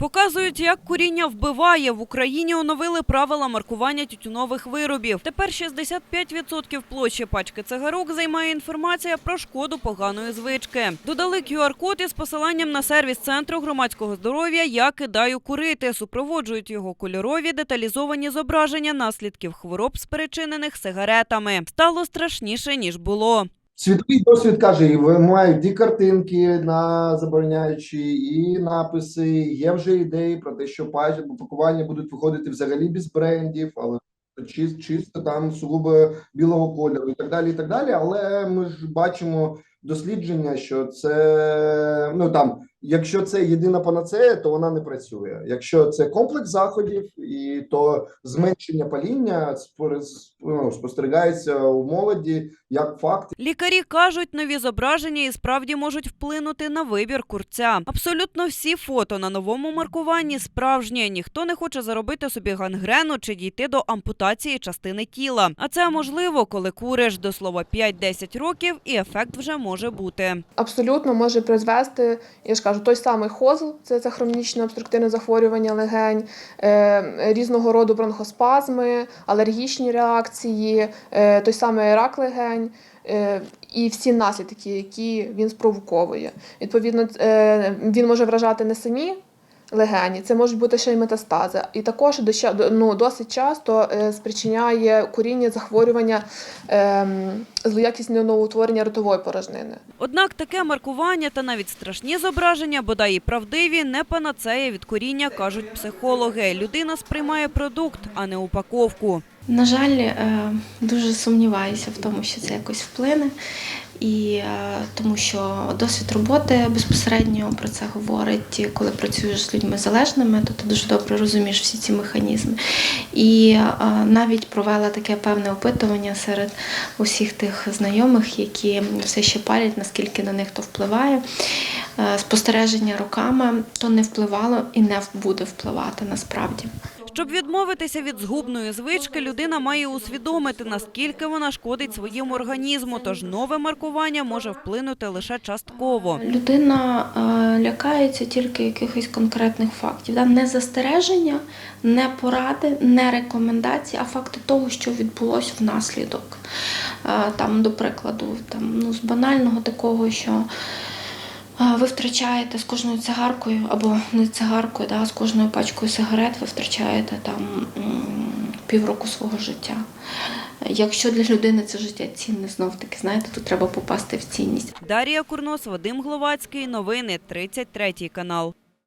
Показують, як куріння вбиває. В Україні оновили правила маркування тютюнових виробів. Тепер 65% площі пачки цигарок займає інформація про шкоду поганої звички. Додали QR-код із посиланням на сервіс центру громадського здоров'я «Я кидаю курити». Супроводжують його кольорові деталізовані зображення наслідків хвороб, спричинених сигаретами. Стало страшніше ніж було. Світовий досвід каже, і мають і картинки на забороняючі, і написи. Є вже ідеї про те, що пакування будуть виходити взагалі без брендів, але чи- чисто там сугубо білого кольору і так далі. І так далі. Але ми ж бачимо дослідження, що це ну там, якщо це єдина панацея, то вона не працює. Якщо це комплекс заходів, і то зменшення паління ну, спостерігається у молоді як факт. Лікарі кажуть, нові зображення і справді можуть вплинути на вибір курця. Абсолютно всі фото на новому маркуванні справжні. Ніхто не хоче заробити собі гангрену чи дійти до ампутації частини тіла. А це можливо, коли куриш до слова 5-10 років, і ефект вже може бути. абсолютно може призвести, я ж кажу, той самий хозл, це, це хронічне обструктивне захворювання легень, е, різного роду бронхоспазми, алергічні реакції, е, той самий рак легень. е, І всі наслідки, які він спровоковує. Відповідно, е, він може вражати не самі легені, це можуть бути ще й метастази. І також ну, досить часто спричиняє куріння захворювання ем, злоякісного новоутворення ротової порожнини. Однак таке маркування та навіть страшні зображення, бодай і правдиві, не панацея від коріння, кажуть психологи. Людина сприймає продукт, а не упаковку. На жаль, е, дуже сумніваюся в тому, що це якось вплине. І е, тому що досвід роботи безпосередньо про це говорить, коли працюєш з людьми залежними, то ти дуже добре розумієш всі ці механізми. І е, навіть провела таке певне опитування серед усіх тих знайомих, які все ще палять, наскільки на них то впливає. Спостереження роками то не впливало і не буде впливати насправді. Щоб відмовитися від згубної звички, людина має усвідомити, наскільки вона шкодить своєму організму. Тож нове маркування може вплинути лише частково. Людина е, лякається тільки якихось конкретних фактів. Не застереження, не поради, не рекомендації, а факти того, що відбулось внаслідок. Е, там, до прикладу, там, ну, з банального такого, що ви втрачаєте з кожною цигаркою або не цигаркою, да, з кожною пачкою сигарет ви втрачаєте там півроку свого життя. Якщо для людини це життя цінне, знов таки, знаєте, тут треба попасти в цінність. Дарія Курнос, Вадим Гловацький. Новини 33 канал.